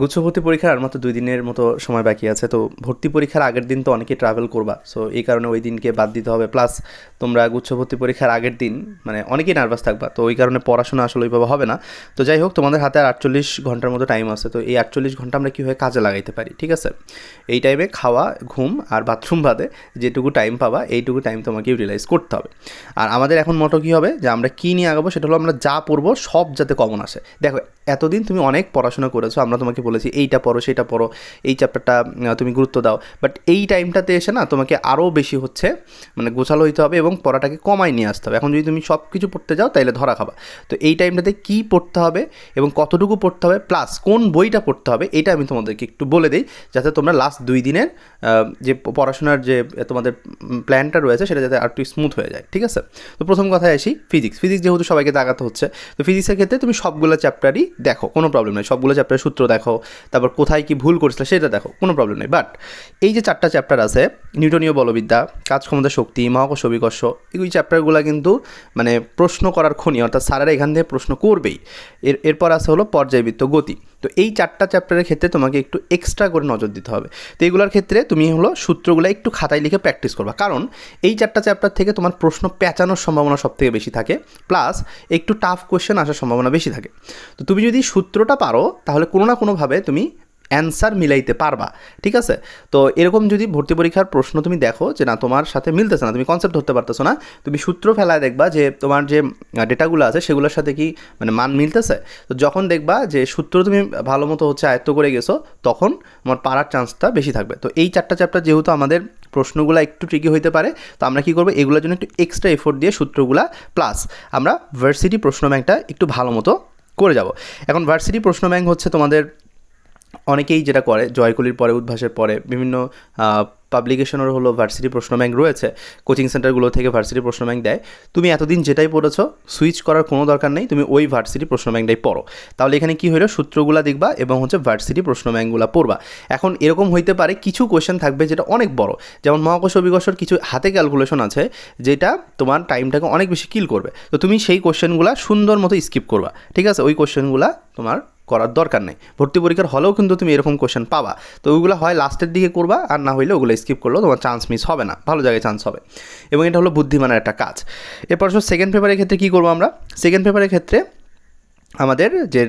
গুচ্ছ ভর্তি পরীক্ষার আর মাত্র দুই দিনের মতো সময় বাকি আছে, তো ভর্তি পরীক্ষার আগের দিন তো অনেকে ট্রাভেল করবা। সো এই কারণে ওই দিনকে বাদ দিতে হবে। প্লাস তোমরা গুচ্ছ ভর্তি পরীক্ষার আগের দিন মানে অনেকেই নার্ভাস থাকবা। তো ওই কারণে পড়াশোনা আসলে ওইভাবে হবে না। তো যাই হোক, তোমাদের হাতে আর আটচল্লিশ ঘণ্টার মতো টাইম আছে। তো এই আটচল্লিশ ঘণ্টা আমরা কীভাবে কাজে লাগাইতে পারি, ঠিক আছে? এই টাইমে খাওয়া, ঘুম আর বাথরুম বাদে যেটুকু টাইম পাবা, এইটুকু টাইম তোমাকে ইউটিলাইজ করতে হবে। আর আমাদের এখন মতো কী হবে? যে আমরা কী নিয়ে আগাবো সেটা হলো আমরা যা পড়ব সব যাতে কমন আসে। দেখো, এতদিন তুমি অনেক পড়াশোনা করেছ, আমরা তোমাকে বলেছি, এইটা পড়ো, সেটা পড়ো, এই চ্যাপ্টারটা তুমি গুরুত্ব দাও। বাট এই টাইমটাতে এসে না, তোমাকে আরও বেশি হচ্ছে মানে গোছালো হইতে হবে এবং পড়াটাকে কমাই নিয়ে আসতে হবে। এখন যদি তুমি সব কিছু পড়তে যাও তাহলে ধরা খাবা। তো এই টাইমটাতে কী পড়তে হবে এবং কতটুকু পড়তে হবে প্লাস কোন বইটা পড়তে হবে, এটা আমি তোমাদেরকে একটু বলে দিই, যাতে তোমরা লাস্ট দুই দিনের যে পড়াশোনার যে, তোমাদের প্ল্যানটা রয়েছে, সেটা যাতে আর একটু স্মুথ হয়ে যায়, ঠিক আছে? তো প্রথম কথায় আসি ফিজিক্স ফিজিক্স যেহেতু সবাইকে দাগাতে হচ্ছে, তো ফিজিক্সের ক্ষেত্রে তুমি সবগুলো চ্যাপ্টারই দেখো, কোনো প্রবলেম নেই। সবগুলো চ্যাপ্টারের সূত্র দেখো তারপর কোথায় কি ভুল করেছিল সেটা দেখো, কোনো প্রবলেম নেই। বাট এই যে চারটা চ্যাপ্টার আছে, নিউটনীয় বলবিদ্যা, কাজ ক্ষমতা শক্তি, মহাকর্ষ বিকর্ষ এই চ্যাপ্টারগুলো কিন্তু মানে প্রশ্ন করার খনি, অর্থাৎ স্যারেরা এখান থেকে প্রশ্ন করবেই। এর, এরপর আছে হলো পর্যায়বৃত্ত গতি। তো এই চারটা চ্যাপ্টারের ক্ষেত্রে তোমাকে একটু এক্সট্রা করে নজর দিতে হবে। তো এইগুলোর ক্ষেত্রে তুমি হলো সূত্রগুলো একটু খাতায় লিখে প্র্যাকটিস করবা। কারণ এই চারটা চ্যাপ্টার থেকে তোমার প্রশ্ন পেঁচানোর সম্ভাবনা সব থেকে বেশি থাকে। প্লাস একটু টাফ কোয়েশ্চেন আসার সম্ভাবনা বেশি থাকে। তো তুমি যদি সূত্রটা পারো, তাহলে কোনো না কোনোভাবে তুমি অ্যান্সার মিলাইতে পারবা, ঠিক আছে? তো এরকম যদি ভর্তি পরীক্ষার প্রশ্ন তুমি দেখো যে না, তোমার সাথে মিলতেছে না, তুমি কনসেপ্ট ধরতে পারতেছো না, তুমি সূত্র ফেলায় দেখবা যে তোমার যে ডেটাগুলো আছে সেগুলোর সাথে কি মানে মান মিলতেছে? তো যখন দেখবা যে সূত্র তুমি ভালো মতো হচ্ছে আয়ত্ত করে গেছো, তখন আমার পারার চান্সটা বেশি থাকবে। তো এই চারটা চ্যাপ্টার যেহেতু আমাদের প্রশ্নগুলো একটু ট্রিকি হইতে পারে, তো আমরা কী করব? এগুলোর জন্য একটু এক্সট্রা এফোর্ট দিয়ে সূত্রগুলা প্লাস আমরা ভার্সিটি প্রশ্ন ব্যাংকটা একটু ভালো মতো করে যাব। এখন ভার্সিটি প্রশ্ন ব্যাংক হচ্ছে তোমাদের অনেকেই যেটা করে, জয়কলির পরে, উদ্ভাসের পরে, বিভিন্ন পাবলিকেশনের হলো ভার্সিটি প্রশ্ন ব্যাংক রয়েছে কোচিং সেন্টারগুলো থেকে ভার্সিটি প্রশ্ন ব্যাংক দেয়। তুমি এতদিন যেটাই পড়েছো সুইচ করার কোনো দরকার নেই, তুমি ওই ভার্সিটি প্রশ্ন ব্যাংকটাই পড়ো। তাহলে এখানে কী হলো? সূত্রগুলা দেখবা এবং হচ্ছে ভার্সিটি প্রশ্ন ব্যাংকগুলো পড়বা। এখন এরকম হইতে পারে কিছু কোয়েশ্চেন থাকবে যেটা অনেক বড়। যেমন মহাকর্ষ অভিকর্ষর কিছু হাতে ক্যালকুলেশন আছে, যেটা তোমার টাইমটাকে অনেক বেশি কিল করবে। তো তুমি সেই কোয়েশ্চেনগুলো সুন্দর মতো স্কিপ করবা। ঠিক আছে? ওই কোয়েশ্চেনগুলো তোমার করার দরকার নেই। ভর্তি পরীক্ষার হলেও কিন্তু তুমি এরকম কোয়েশ্চেন পাবা। তো ওগুলো হয় লাস্টের দিকে করবা, আর না হইলে ওগুলো স্কিপ করলেও তোমার চান্স মিস হবে না। ভালো জায়গায় চান্স হবে। এবং এটা হলো বুদ্ধিমানের একটা কাজ। এরপর সেকেন্ড পেপারের ক্ষেত্রে কী করব আমরা? সেকেন্ড পেপারের ক্ষেত্রে আমাদের যে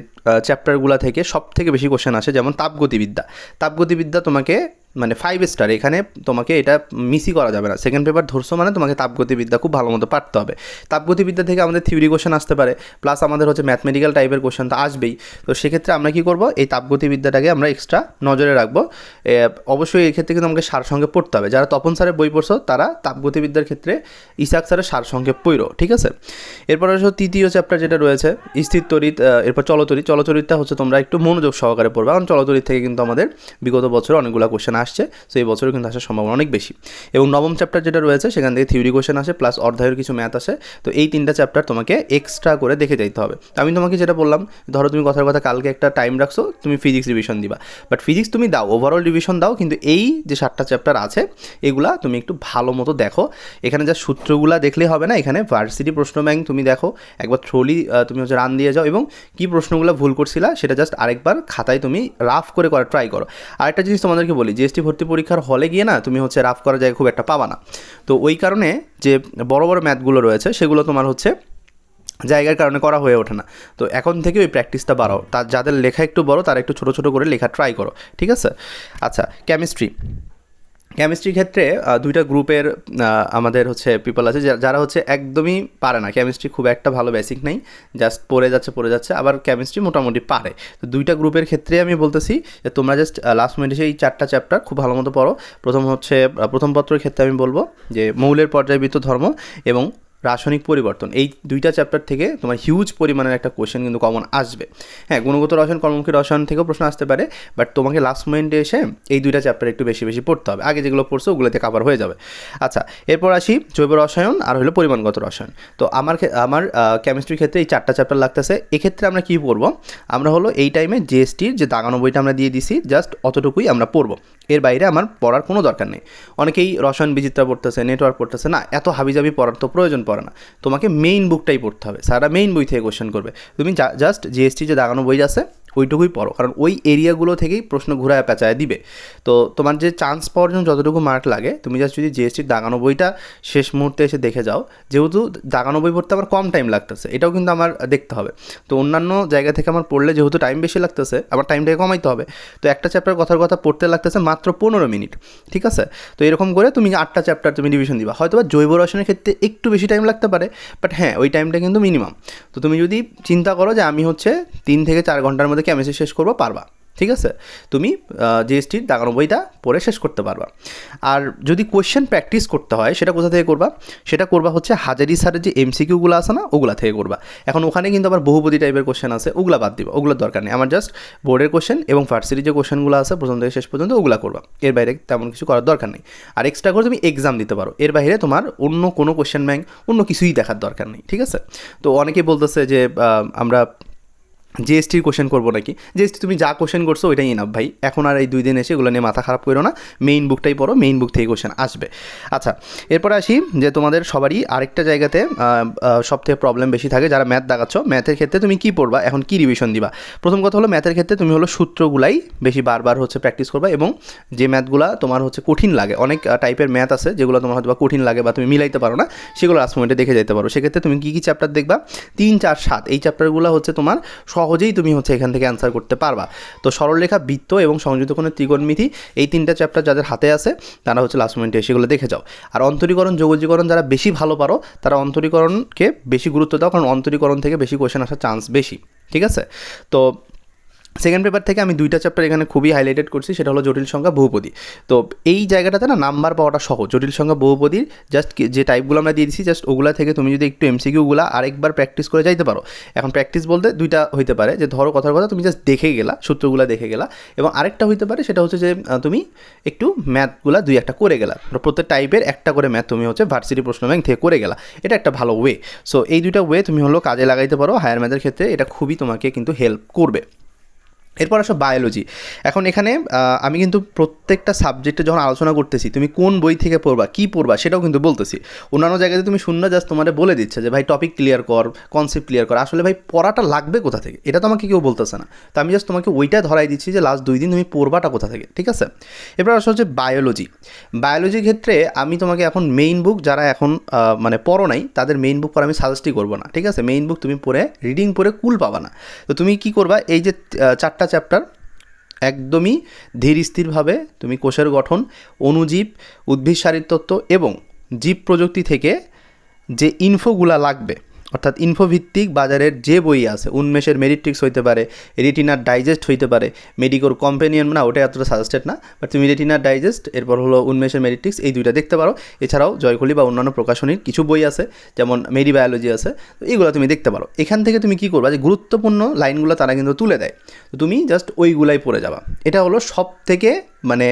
চ্যাপ্টারগুলো থেকে সব থেকে বেশি কোশ্চেন আসে, যেমন তাপগতিবিদ্যা। তাপগতিবিদ্যা তোমাকে মানে ফাইভ স্টার এখানে তোমাকে এটা মিসই করা যাবে না। সেকেন্ড পেপার ধরছো মানে তোমাকে তাপগতিবিদ্যা খুব ভালো মতো পারতে হবে। তাপগতিবিদ্যা থেকে আমাদের থিওরি কোশ্চেন আসতে পারে প্লাস আমাদের হচ্ছে ম্যাথমেটিক্যাল টাইপের কোশ্চেন তো আসবেই। তো সেক্ষেত্রে আমরা কী করব? এই তাপগতিবিদ্যাটাকে আমরা এক্সট্রা নজরে রাখব। অবশ্যই এই ক্ষেত্রে কিন্তু আমাকে সার সঙ্গে পড়তে হবে। যারা তপন স্যারের বই পড়ছো, তারা তাপগতিবিদ্যার ক্ষেত্রে ইসাক স্যারের সার সঙ্গে পড়ো, ঠিক আছে? এরপর হচ্ছে তৃতীয় চ্যাপ্টার যেটা রয়েছে স্থির তরিত এরপর চলতরিত। চলতরিতটা হচ্ছে তোমরা একটু মনোযোগ সহকারে পড়বে। কারণ চলতরিত থেকে কিন্তু আমাদের বিগত বছর অনেকগুলো কোশ্চেন আসছে তো এই বছরে কিন্তু আসার সম্ভাবনা অনেক বেশি। এবং নবম চ্যাপ্টার যেটা রয়েছে, সেখান থেকে থিওরি কোশ্চেন আসে প্লাস অর্ধায়ের কিছু ম্যাথ আসে, তো এই তিনটা চ্যাপ্টার তোমাকে এক্সট্রা করে দেখে যাইতে হবে। আমি তোমাকে যেটা বললাম, ধরো তুমি কথার কথা কালকে একটা টাইম রাখছো, তুমি ফিজিক্স রিভিশন দিবা। বাট ফিজিক্স তুমি দাও ওভারঅল রিভিশন দাও, কিন্তু এই যে সাতটা চ্যাপ্টার আছে, এগুলা তুমি একটু ভালো মতো দেখো। এখানে যা সূত্রগুলা দেখলেই হবে না, এখানে ভার্সিটি প্রশ্ন ব্যাংক তুমি দেখো, একবার থ্রোলি তুমি হচ্ছে রান দিয়ে যাও, এবং কী প্রশ্নগুলো ভুল করছিলা, সেটা জাস্ট আরেকবার খাতায় তুমি রাফ করে করার ট্রাই করো। আরেকটা জিনিস তোমাদেরকে বলি জিএসটি ভর্তি পরীক্ষার হলে গিয়ে না তুমি হচ্ছে রাফ করা জায়গায় খুব একটা পাবা না। তো ওই কারণে যে বড় বড় ম্যাথগুলো রয়েছে সেগুলো তোমার হচ্ছে জায়গার কারণে করা হয়ে ওঠে না। তো এখন থেকে ওই প্র্যাকটিসটা বাড়াও। তার যাদের লেখা একটু বড় তারা একটু ছোটো ছোটো করে লেখা ট্রাই করো। ঠিক আছে? আচ্ছা কেমিস্ট্রি কেমিস্ট্রির ক্ষেত্রে দুইটা গ্রুপের আমাদের হচ্ছে পিপল আছে যারা হচ্ছে একদমই পারে না। কেমিস্ট্রি খুব একটা ভালো বেসিক নেই জাস্ট পড়ে যাচ্ছে পড়ে যাচ্ছে, আবার কেমিস্ট্রি মোটামুটি পারে। তো দুইটা গ্রুপের ক্ষেত্রে আমি বলতেছি যে তোমরা জাস্ট লাস্ট মিনিটে সেই চারটা চ্যাপ্টার খুব ভালো মতো পড়ো। প্রথম হচ্ছে প্রথম পত্রের ক্ষেত্রে আমি বলব যে মৌলের পর্যায়বৃত্ত ধর্ম এবং রাসায়নিক পরিবর্তন। এই দুইটা চ্যাপ্টার থেকে তোমার হিউজ পরিমাণের একটা কোশ্চেন কিন্তু কমন আসবে। হ্যাঁ গুণগত রসায়ন, কর্মমুখী রসায়ন থেকেও প্রশ্ন আসতে পারে বাট তোমাকে লাস্ট মোমেন্টে এসে এই দুইটা চ্যাপ্টার একটু বেশি বেশি পড়তে হবে। আগে যেগুলো পড়ছো, ওগুলোতে কাভার হয়ে যাবে। আচ্ছা এরপর আসি জৈব রসায়ন আর হলো পরিমাণগত রসায়ন। তো আমার আমার কেমিস্ট্রির ক্ষেত্রে এই চারটা চ্যাপ্টার লাগতেছে। এক্ষেত্রে আমরা কী পড়ব? আমরা হলো এই টাইমে জিএসটির যে দাগানো বইটা আমরা দিয়ে দিছি জাস্ট অতটুকুই আমরা পড়ব। এর বাইরে আমার পড়ার কোনো দরকার নেই। অনেকেই রসায়ন বিচিত্রা পড়তেছে নেটওয়ার্ক পড়তেছে। না, এত হাবিজাবি পড়ার তো প্রয়োজন পড়ে না। তোমাকে মেইন বুকটাই পড়তে হবে। সারা মেইন বই থেকে কোশ্চেন করবে। তুমি জাস্ট জিএসটি যে দাগানো বই আছে ওইটুকুই পড়ো। কারণ ওই এরিয়াগুলো থেকেই প্রশ্ন ঘুরায় পেঁচায় দিবে। তো তোমার যে চান্স পাওয়ার জন্য যতটুকু মার্ক লাগে, তুমি জাস্ট যদি জিএসটির দাগানো বইটা শেষ মুহূর্তে এসে দেখে যাও, যেহেতু দাগানো বই পড়তে আমার কম টাইম লাগতেছে, এটাও কিন্তু আমার দেখতে হবে। তো অন্যান্য জায়গা থেকে আমার পড়লে যেহেতু টাইম বেশি লাগতেছে আমার টাইমটাকে কমাইতে হবে। তো একটা চ্যাপ্টার কথার কথা পড়তে লাগতেছে মাত্র পনেরো মিনিট ঠিক আছে? তো এরকম করে তুমি আটটা চ্যাপ্টার তুমি ডিভিশন দিবা। হয়তো বা জৈব রসায়নের ক্ষেত্রে একটু বেশি টাইম লাগতে পারে বাট হ্যাঁ ওই টাইমটা কিন্তু মিনিমাম তো তুমি যদি চিন্তা করো যে আমি হচ্ছে তিন থেকে চার ঘণ্টার মধ্যে কেমিস্ট্রি শেষ করব, পারবা। ঠিক আছে? তুমি জিএসটির দাগানো বইটা পড়ে শেষ করতে পারবা। আর যদি কোয়েশ্চেন প্র্যাকটিস করতে হয়, সেটা কোথা থেকে করবা? সেটা করবা হচ্ছে হাজারি স্যারের যে এমসিকিউগুলো আছে না, ওগুলা থেকে করবা। এখন ওখানে কিন্তু আবার বহুপতি টাইপের কোশ্চেন আছে, ওগুলা বাদ দিবা, ওগুলোর দরকার নেই। আমার জাস্ট বোর্ডের কোশ্চেন এবং ভার্সিটির যে কোশ্চেনগুলো আছে, প্রথম থেকে শেষ পর্যন্ত ওগুলা করবা। এর বাইরে তেমন কিছু করার দরকার নেই। আর এক্সট্রা করে তুমি এক্সাম দিতে পারো। এর বাইরে তোমার অন্য কোনো কোশ্চেন ব্যাংক অন্য কিছুই দেখার দরকার নেই। ঠিক আছে? তো অনেকেই বলতেছে যে আমরা জিএসটির কোশ্চেন করব নাকি? জিএসটি তুমি যা কোশ্চেন করছ ওইটাই এনাফ ভাই। এখন আর এই দুই দিন এসে এগুলো নিয়ে মাথা খারাপ করো না। মেইন বুকটাই পড়ো মেইন বুক থেকে কোশ্চেন আসবে। আচ্ছা এরপরে আসি যে তোমাদের সবারই আরেকটা জায়গাতে সব থেকে প্রবলেম বেশি থাকে যারা ম্যাথ দেখাচ্ছ। ম্যাথের ক্ষেত্রে তুমি কি পড়বা? এখন কি রিভিশন দিবা? প্রথম কথা হলো ম্যাথের ক্ষেত্রে তুমি হলো সূত্রগুলাই বেশি বারবার হচ্ছে প্র্যাকটিস করবা এবং যে ম্যাথগুলা তোমার হচ্ছে কঠিন লাগে। অনেক টাইপের ম্যাথ আছে যেগুলো তোমার হয়তো বা কঠিন লাগে বা তুমি মিলাইতে পারো না, সেগুলো লাস্ট মোমেন্টে দেখে যেতে পারো। সেক্ষেত্রে তুমি কী কী চ্যাপ্টার দেখবা? তিন, চার, সাত, এই চ্যাপ্টারগুলো হচ্ছে তোমার সহজেই তুমি হচ্ছে এখান থেকে অ্যান্সার করতে পারবা। তো সরলরেখা, বৃত্ত এবং সংযুক্ত কোনো ত্রিকোণমিতি, এই তিনটা চ্যাপ্টার যাদের হাতে আছে, তারা হচ্ছে লাস্ট মোমেন্টে সেগুলো দেখে যাও। আর অন্তরীকরণ, যোগজীকরণ যারা বেশি ভালো পারো, তারা অন্তরীকরণকে বেশি গুরুত্ব দাও, কারণ অন্তরীকরণ থেকে বেশি কোয়েশন আসার চান্স বেশি। ঠিক আছে? তো সেকেন্ড পেপার থেকে আমি দুইটা চ্যাপ্টার এখানে খুবই হাইলাইটেড করছি, সেটা হলো জটিল সংখ্যা বহুপদী। তো এই জায়গাটাতে না নাম্বার পাওয়াটা সহজ। জটিল সংখ্যা বহুপদীর জাস্ট যে টাইপগুলো আমরা দিয়ে দিচ্ছি জাস্ট ওগুলা থেকে তুমি যদি একটু এমসিকিউগুলো আরেকবার প্র্যাকটিস করে যাইতে পারো। এখন প্র্যাকটিস বলতে দুইটা হইতে পারে, যে ধরো কথার কথা, তুমি জাস্ট দেখে গেলা, সূত্রগুলো দেখে গেলা, এবং আরেকটা হইতে পারে, সেটা হচ্ছে যে তুমি একটু ম্যাথগুলো দুই একটা করে গেলা। প্রত্যেক টাইপের একটা করে ম্যাথ তুমি হচ্ছে ভার্সিটি প্রশ্ন ব্যাংক থেকে করে গেলা। এটা একটা ভালো ওয়ে সো এই দুইটা ওয়ে তুমি হলো কাজে লাগাইতে পারো হায়ার ম্যাথের ক্ষেত্রে। এটা খুবই তোমাকে কিন্তু হেল্প করবে। এরপর আসো বায়োলজি এখন এখানে আমি কিন্তু প্রত্যেকটা সাবজেক্টে যখন আলোচনা করতেছি তুমি কোন বই থেকে পড়বা কী পড়বা সেটাও কিন্তু বলতেছি। অন্যান্য জায়গাতে তুমি শূন্য জাস্ট তোমাদের বলে দিচ্ছে যে ভাই টপিক ক্লিয়ার কর কনসেপ্ট ক্লিয়ার কর। আসলে ভাই পড়াটা লাগবে কোথা থেকে? এটা তো আমাকে কেউ বলতেছে না। তো আমি জাস্ট তোমাকে ওইটা ধরাই দিচ্ছি যে লাস্ট দুই দিন তুমি পড়বাটা কোথা থেকে ঠিক আছে? এরপর আসা হচ্ছে বায়োলজি বায়োলজির ক্ষেত্রে আমি তোমাকে এখন মেইন বুক যারা এখন মানে পড়ো নাই তাদের মেইন বুক পড়া আমি সাজেস্টই করব না ঠিক আছে? মেইন বুক তুমি পড়ে রিডিং পড়ে কুল পাবা না। তো তুমি কি করবা এই যে আহ, চারটা চ্যাপ্টার একদমই ধীর স্থিরভাবে তুমি কোষের গঠন অনুজীব উদ্ভিদ শারীরতত্ত্ব এবং জীব প্রযুক্তি থেকে যে ইনফোগুলা লাগবে অর্থাৎ ইনফোভিত্তিক বাজারের যে বই আছে, উন্মেষের মেরিট্রিক্স হইতে পারে, রেটিনার ডাইজেস্ট হইতে পারে, মেডিকোর কম্পেনিয়ন না ওটা এতটা সাজেস্টেড না বাট তুমি রেটিনার ডাইজেস্ট, এরপর হলো উন্মেষের মেরিট্রিক্স, এই দুইটা দেখতে পারো। এছাড়াও জয়কলি বা অন্যান্য প্রকাশনীর কিছু বই আছে, যেমন মেডি বায়োলজি আছে, তো এইগুলো তুমি দেখতে পারো। এখান থেকে তুমি কী করবা যে, গুরুত্বপূর্ণ লাইনগুলো তারা কিন্তু তুলে দেয়। তো তুমি জাস্ট ওইগুলাই পড়ে যাবা। এটা হলো সব থেকে মানে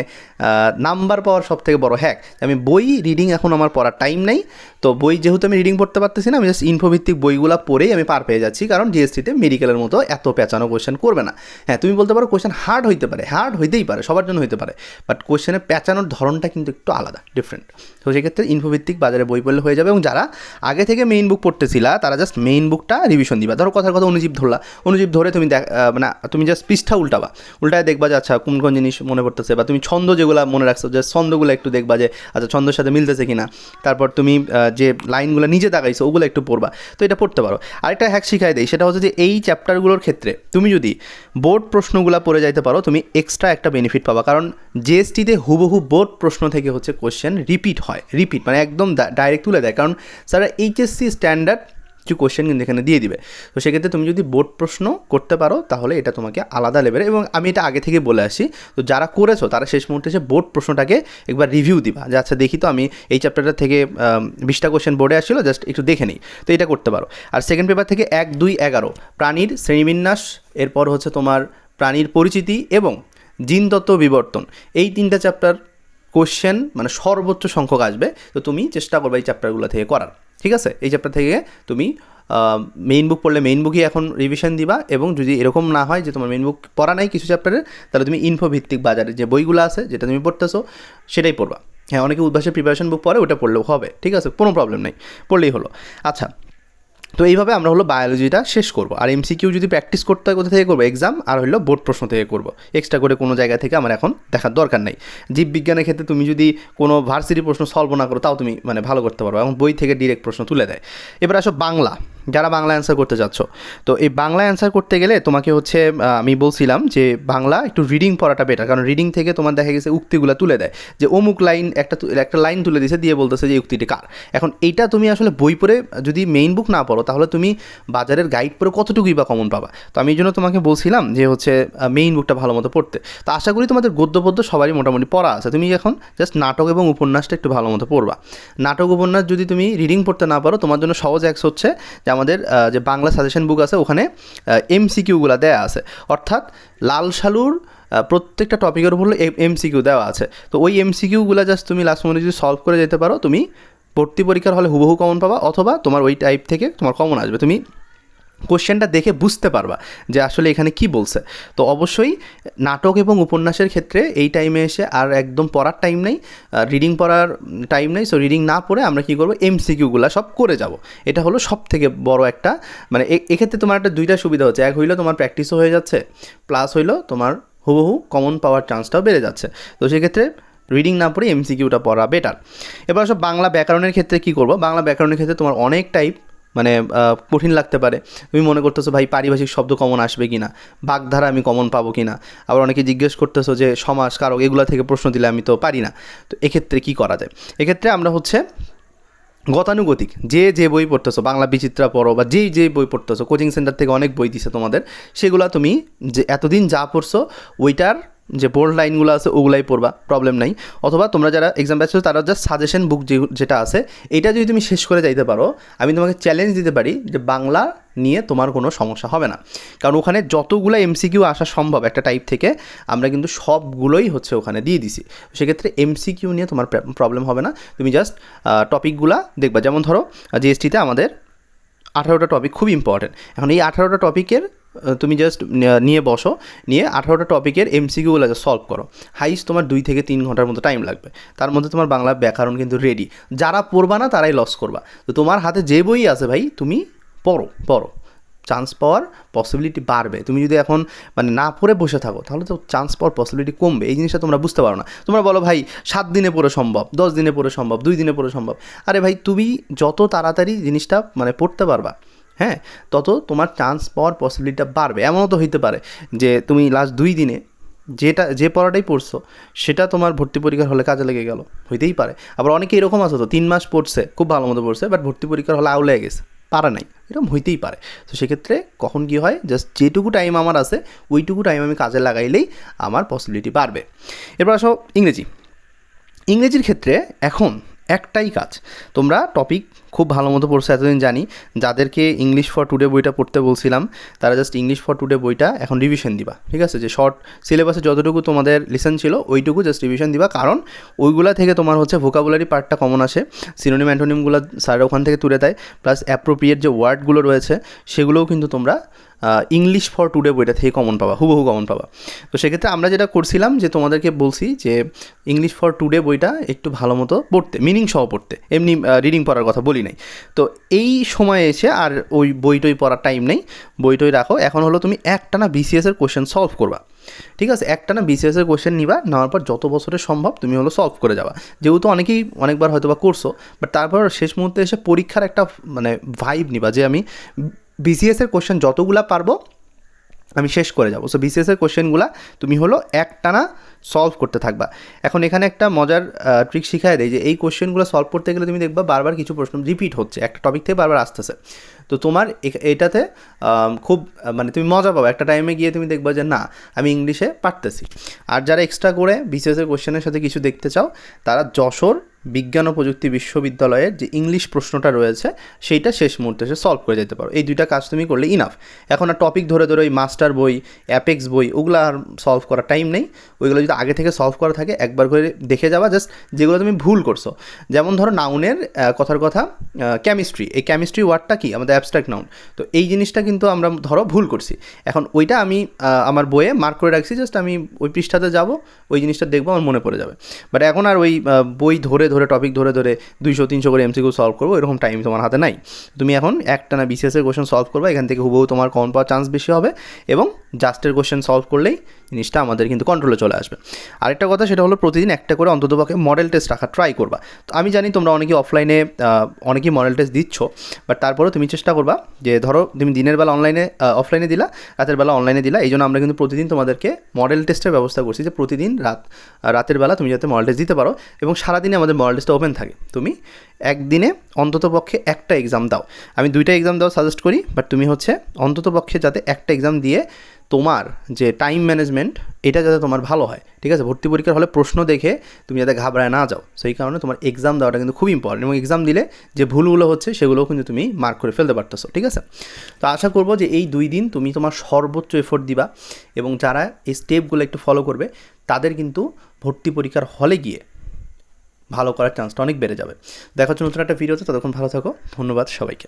নাম্বার পাওয়ার সব থেকে বড় হ্যাক আমি বই রিডিং এখন আমার পড়ার টাইম নেই, তো বই যেহেতু আমি রিডিং পড়তে পারতেছি না, আমি জাস্ট ইনফোভিত্তিক বইগুলো পড়েই আমি পার পেয়ে যাচ্ছি, কারণ জিএসটিতে মেডিকেলের মতো এত পেঁচানো কোয়েশ্চেন করবে না। হ্যাঁ তুমি বলতে পারো কোয়েশ্চেন হার্ড হইতে পারে হার্ড হইতেই পারে, সবার জন্য হইতে পারে বাট কোয়েশ্চেনের পেঁচানোর ধরনটা কিন্তু একটু আলাদা ডিফারেন্ট তো সেক্ষেত্রে ইনফোভিত্তিক বাজারে বই পড়লে হয়ে যাবে, এবং যারা আগে থেকে মেইন বুক পড়তেছিলা, তারা জাস্ট মেইন বুকটা রিভিশন দিবা। ধরো কথার কথা অনুজীব ধরলা, অনুজীব ধরে তুমি দেখ মানে তুমি জাস্ট পৃষ্ঠা উল্টাবা, উল্টায় দেখবা যে আচ্ছা কোন কোন জিনিস মনে পড়তেছে, বা তুমি ছন্দ যেগুলো মনে রাখছো, যে ছন্দগুলো একটু দেখবা যে আচ্ছা ছন্দের সাথে মিলতেছে কিনা। তারপর তুমি যে লাইনগুলো নিজে দাগাইছো ওগুলো একটু পড়বা। তো এটা পড়তে পারো। আরেকটা হ্যাক শিখাই দেয় সেটা হচ্ছে যে এই চ্যাপ্টারগুলোর ক্ষেত্রে তুমি যদি বোর্ড প্রশ্নগুলো পড়ে যাইতে পারো, তুমি এক্সট্রা একটা বেনিফিট পাবা। কারণ জিএসটিতে হুবহু বোর্ড প্রশ্ন থেকে হচ্ছে কোশ্চেন রিপিট হয় রিপিট মানে একদম ডাইরেক্ট তুলে দেয়। কারণ স্যার এইচএসসি স্ট্যান্ডার্ড কিছু কোশ্চেন কিন্তু এখানে দিয়ে দিবে। তো সেক্ষেত্রে তুমি যদি বোর্ড প্রশ্ন করতে পারো, তাহলে এটা তোমাকে আলাদা লেভেলে এবং আমি এটা আগে থেকে বলে আসি। তো যারা করেছ, তারা শেষ মুহূর্তে এসে বোর্ড প্রশ্নটাকে একবার রিভিউ দিবা। যে আচ্ছা দেখি তো আমি এই চ্যাপ্টারটা থেকে বিশটা কোশ্চেন বোর্ডে আসছিল জাস্ট একটু দেখে নিই। তো এটা করতে পারো। আর সেকেন্ড পেপার থেকে এক, দুই, এগারো, প্রাণীর শ্রেণীবিন্যাস, এরপর হচ্ছে তোমার প্রাণীর পরিচিতি এবং জিনতত্ত্ব বিবর্তন। এই তিনটা চ্যাপ্টার কোশ্চেন মানে সর্বোচ্চ সংখ্যক আসবে। তো তুমি চেষ্টা করবে এই চ্যাপ্টারগুলো থেকে করার। ঠিক আছে? এই চ্যাপ্টার থেকে তুমি মেইন বুক পড়লে মেইন বুকই এখন রিভিশন দিবা এবং যদি এরকম না হয় যে তোমার মেইন বুক পড়া নাই কিছু চ্যাপ্টারের তাহলে তুমি ইনফো ভিত্তিক বাজারে যে বইগুলো আছে যেটা তুমি পড়তেছো, সেটাই পড়বা। হ্যাঁ অনেকে উদ্ভাসের প্রিপারেশন বুক পড়ে, ওটা পড়লেও হবে, ঠিক আছে? কোনো প্রবলেম নেই, পড়লেই হলো। আচ্ছা তো এইভাবে আমরা হলো বায়োলজিটা শেষ করব। আর এমসিকিউ যদি প্র্যাকটিস করতে হয় কোথা থেকে করব? এক্সাম আর হলো বোর্ড প্রশ্ন থেকে করব। এক্সট্রা করে কোনো জায়গা থেকে আমার এখন দেখার দরকার নেই। জীববিজ্ঞানের ক্ষেত্রে তুমি যদি কোনো ভার্সিটি প্রশ্ন সলভ না করো, তাও তুমি মানে ভালো করতে পারব। এবং বই থেকে ডিরেক্ট প্রশ্ন তুলে দেয়। এবার আসো বাংলা। যারা বাংলা অ্যান্সার করতে যাচ্ছ। তো এই বাংলা অ্যান্সার করতে গেলে তোমাকে হচ্ছে আমি বলছিলাম যে বাংলা একটু রিডিং পড়াটা বেটার কারণ রিডিং থেকে তোমার দেখা গেছে উক্তিগুলো তুলে দেয়। যে অমুক লাইন একটা একটা লাইন তুলে দিয়েছে দিয়ে বলতেছে যে উক্তিটি কার? এখন এইটা তুমি আসলে বই পড়ে, যদি মেইন বুক না পড়ো, তাহলে তুমি বাজারের গাইড পড়ে কতটুকুই বা কমন পাবা? তো আমি এই জন্য তোমাকে বলছিলাম যে হচ্ছে মেইন বুকটা ভালো মতো পড়তে। তো আশা করি তোমাদের গদ্য পদ্য সবারই মোটামুটি পড়া আছে। তুমি এখন জাস্ট নাটক এবং উপন্যাসটা একটু ভালো মতো পড়বা। নাটক, উপন্যাস যদি তুমি রিডিং পড়তে না পারো, তোমার জন্য সহজ অ্যাক্স হচ্ছে যে আমাদের যে বাংলা সাজেশন বুক আছে, ওখানে এমসিকিউগুলো দেওয়া আছে। অর্থাৎ লাল সালুর প্রত্যেকটা টপিকের উপর এমসিকিউ দেওয়া আছে। তো ওই এমসিকিউগুলো জাস্ট তুমি লাস্ট মনে যদি সলভ করে যেতে পারো, তুমি ভর্তি পরীক্ষার হলে হুবহু কমন পাবা, অথবা তোমার ওই টাইপ থেকে তোমার কমন আসবে। তুমি কোশ্চেনটা দেখে বুঝতে পারবা যে আসলে এখানে কি বলছে। তো অবশ্যই নাটক এবং উপন্যাসের ক্ষেত্রে এই টাইমে এসে আর একদম পড়ার টাইম নেই রিডিং পড়ার টাইম নেই সো রিডিং না পড়ে আমরা কী করব এমসিকিউগুলো সব করে যাব। এটা হলো সব থেকে বড় একটা মানে এক্ষেত্রে তোমার একটা দুইটা সুবিধা হচ্ছে। এক হইল তোমার প্র্যাকটিসও হয়ে যাচ্ছে প্লাস হইল তোমার হুবহু কমন পাওয়ার চান্সটাও বেড়ে যাচ্ছে। তো সেক্ষেত্রে রিডিং না পড়ে এমসিকিউটা পড়া বেটার এবার সব বাংলা ব্যাকরণের ক্ষেত্রে কী করব? বাংলা ব্যাকরণের ক্ষেত্রে তোমার অনেক টাইপ মানে কঠিন লাগতে পারে। তুমি মনে করতেছো, ভাই, পারিভাষিক শব্দ কমন আসবে কি না বাগধারা আমি কমন পাবো কি না আবার অনেকে জিজ্ঞেস করতেছো যে, সমাজ, কারক, এগুলো থেকে প্রশ্ন দিলে আমি তো পারি না। তো এক্ষেত্রে কি করা যায়? এক্ষেত্রে আমরা হচ্ছে গতানুগতিক। যে যে বই পড়তেছো, বাংলা বিচিত্রা পড়ো বা যেই যে বই পড়তেছো, কোচিং সেন্টার থেকে অনেক বই দিছে তোমাদের, সেগুলো তুমি যে, এতদিন যা পড়ছো, ওইটার যে বোল্ড লাইনগুলো আছে, ওগুলাই পড়বা প্রবলেম নাই। অথবা তোমরা যারা এক্সাম ব্যাচ তারা জাস্ট সাজেশন বুক যেটা আছে, এটা যদি তুমি শেষ করে যাইতে পারো, আমি তোমাকে চ্যালেঞ্জ দিতে পারি যে বাংলা নিয়ে তোমার কোনো সমস্যা হবে না। কারণ ওখানে যতগুলো এমসিকিউ আসা সম্ভব একটা টাইপ থেকে, আমরা কিন্তু সবগুলোই হচ্ছে ওখানে দিয়ে দিছি। সেক্ষেত্রে এমসিকিউ নিয়ে তোমার প্রবলেম হবে না। তুমি জাস্ট টপিকগুলা দেখবা। যেমন ধরো জিএসটিতে আমাদের আঠারোটা টপিক খুব ইম্পর্টেন্ট এখন এই আঠারোটা টপিকের তুমি জাস্ট নিয়ে বসো, নিয়ে আঠারোটা টপিকের এমসিকিউগুলো সলভ করো। হাইস্ট তোমার দুই থেকে তিন ঘণ্টার মতো টাইম লাগবে। তার মধ্যে তোমার বাংলা ব্যাকরণ কিন্তু রেডি যারা পড়বা না, তারাই লস করবা। তো তোমার হাতে যে বই আছে ভাই, তুমি পড়ো পড়ো। চান্স পাওয়ার পসিবিলিটি বাড়বে। তুমি যদি এখন মানে না পড়ে বসে থাকো, তাহলে তো চান্স পাওয়ার পসিবিলিটি কমবে। এই জিনিসটা তোমরা বুঝতে পারো না। তোমরা বলো ভাই, সাত দিনে পড়ে সম্ভব, দশ দিনে পড়ে সম্ভব, দুই দিনে পড়ে সম্ভব। আরে ভাই, তুমি যত তাড়াতাড়ি জিনিসটা মানে পড়তে পারবা হ্যাঁ তত তোমার চান্স পাওয়ার পসিবিলিটিটা বাড়বে। এমনও তো হইতে পারে যে তুমি লাস্ট দুই দিনে যেটা, যে পড়াটাই পড়ছো, সেটা তোমার ভর্তি পরীক্ষার হলে কাজে লেগে গেল। হইতেই পারে। আবার অনেকে এরকম আছে তো, তিন মাস পড়ছে, খুব ভালো মতো পড়ছে বাট ভর্তি পরীক্ষার হলে আউলে গেছে। পারা নাই। এরকম হইতেই পারে। তো সেক্ষেত্রে কখন কি হয়? জাস্ট যেটুকু টাইম আমার আছে, ওইটুকু টাইম আমি কাজে লাগাইলেই আমার পসিবিলিটি বাড়বে। এরপর আসো ইংরেজি। ইংরেজির ক্ষেত্রে এখন একটাই কাজ। তোমরা টপিক খুব ভালো মতো পড়ছে, এতদিন জানি। যাদেরকে ইংলিশ ফর টুডে বইটা পড়তে বলছিলাম, তারা জাস্ট ইংলিশ ফর টুডে বইটা এখন রিভিশন দিবা, ঠিক আছে? যে শর্ট সিলেবাসে যতটুকু তোমাদের লিসেন ছিল, ওইটুকু জাস্ট রিভিশন দিবা। কারণ ওইগুলা থেকে তোমার হচ্ছে ভোকাবুলারি পার্টটা কমন আসে। সিনোনিম অ্যান্টোনিমগুলো স্যার ওখান থেকে তুলে দেয়। প্লাস অ্যাপ্রোপ্রিয়েট যে ওয়ার্ডগুলো রয়েছে, সেগুলোও কিন্তু তোমরা ইংলিশ ফর টুডে বইটা থেকে কমন পাবা, হুবহু কমন পাবা। তো সেক্ষেত্রে আমরা যেটা করছিলাম, যে তোমাদেরকে বলছি যে ইংলিশ ফর টুডে বইটা একটু ভালো মতো পড়তে মিনিং সহ পড়তে। এমনি রিডিং পড়ার কথা বলি। নাই। তো এই সময়ে এসে আর ওই বইটই পড়ার টাইম নেই, বইটই রাখো। এখন হলো তুমি একটানা বিসিএসের কোয়েশ্চেন সলভ করবা। ঠিক আছে? একটানা বিসিএসের কোয়েশ্চেন নিবা, নেওয়ার পর যত বছরের সম্ভব তুমি হলো সলভ করে যাবা। যেহেতু অনেকেই অনেকবার হয়তো বা করছ বাট তারপর শেষ মুহূর্তে এসে পরীক্ষার একটা মানে ভাইব নিবা যে আমি বিসিএসের কোয়েশ্চেন যতগুলা পারব আমি শেষ করে যাব। সো বিসিএসের কোশ্চেনগুলো তুমি হলো একটানা সলভ করতে থাকবা। এখন এখানে একটা মজার ট্রিক শিখায় দেয় যে এই কোশ্চেনগুলো সলভ করতে গেলে তুমি দেখবা বারবার কিছু প্রশ্ন রিপিট হচ্ছে, একটা টপিক থেকে বারবার আসতেছে। তো তোমার এটাতে খুব মানে তুমি মজা পাবো। একটা টাইমে গিয়ে তুমি দেখবা যে না, আমি ইংলিশে পারতেছি। আর যারা এক্সট্রা করে বিসিএসের কোশ্চেনের সাথে কিছু দেখতে চাও, তারা যশোর বিজ্ঞান ও প্রযুক্তি বিশ্ববিদ্যালয়ের যে ইংলিশ প্রশ্নটা রয়েছে, সেইটা শেষ মুহূর্তে এসে সলভ করে যেতে পারো এই দুইটা কাজ তুমি করলে ইনাফ এখন আর টপিক ধরে ধরে ওই মাস্টার বই অ্যাপেক্স বই, ওগুলো আর সলভ করার টাইম নেই। ওইগুলো যদি আগে থেকে সলভ করা থাকে, একবার করে দেখে যাওয়া জাস্ট যেগুলো তুমি ভুল করছ। যেমন ধরো নাউনের কথার কথা কেমিস্ট্রি এই কেমিস্ট্রি ওয়ার্ডটা কি? আমাদের অ্যাবস্ট্রাক্ট নাউন তো এই জিনিসটা কিন্তু আমরা ধরো ভুল করছি। এখন ওইটা আমি আমার বইয়ে মার্ক করে রাখছি জাস্ট আমি ওই পৃষ্ঠাতে যাব, ওই জিনিসটা দেখব, আমার মনে পড়ে যাবে। বাট এখন আর ওই বই ধরে ধরে টপিক ধরে ধরে দুইশো, তিনশো করে এমসিকিউ সলভ করব, এরকম টাইম তোমার হাতে নাই। তুমি এখন একটা না বিসিএসের কোশ্চেন সলভ করবে, এখান থেকে হুবহু তোমার কমন পাওয়ার চান্স বেশি হবে এবং জাস্টের কোশ্চেন সলভ করলেই জিনিসটা আমাদের কিন্তু কন্ট্রোলে চলে আসবে। আরেকটা কথা সেটা হলো প্রতিদিন একটা করে অন্ততপক্ষে মডেল টেস্ট রাখার ট্রাই করবা। তো আমি জানি তোমরা অনেকেই অফলাইনে অনেকেই মডেল টেস্ট দিচ্ছ বাট তারপরেও তুমি চেষ্টা করবা যে ধরো তুমি দিনের বেলা অনলাইনে অফলাইনে দিলা, রাতের বেলা অনলাইনে দিলা এই জন্য আমরা কিন্তু প্রতিদিন তোমাদেরকে মডেল টেস্টের ব্যবস্থা করছি যে প্রতিদিন রাত রাতের বেলা তুমি যাতে মডেল টেস্ট দিতে পারো এবং সারাদিনে আমাদের মডেল টেস্টটা ওপেন থাকে। তুমি একদিনে অন্ততপক্ষে একটা এক্সাম দাও। আমি দুইটা এক্সাম দাও সাজেস্ট করি বাট তুমি হচ্ছে অন্ততপক্ষে যাতে একটা এক্সাম দিয়ে তোমার যে টাইম ম্যানেজমেন্ট এটা যাতে তোমার ভালো হয়। ঠিক আছে? ভর্তি পরীক্ষার হলে প্রশ্ন দেখে তুমি যাতে ঘাবড়ায় না যাও। সেই কারণে তোমার এক্সাম দেওয়াটা কিন্তু খুব ইম্পর্টেন্ট এবং এক্সাম দিলে যে ভুলগুলো হচ্ছে সেগুলোও কিন্তু তুমি মার্ক করে ফেলতে পারতেছো। ঠিক আছে? তো আশা করব যে এই দুই দিন তুমি তোমার সর্বোচ্চ এফোর্ট দিবা এবং যারা এই স্টেপগুলো একটু ফলো করবে, তাদের কিন্তু ভর্তি পরীক্ষার হলে গিয়ে ভালো করার চান্সটা অনেক বেড়ে যাবে। দেখা হচ্ছে নতুন একটা ভিডিওতে ততক্ষণ ভালো থাকো, ধন্যবাদ সবাইকে।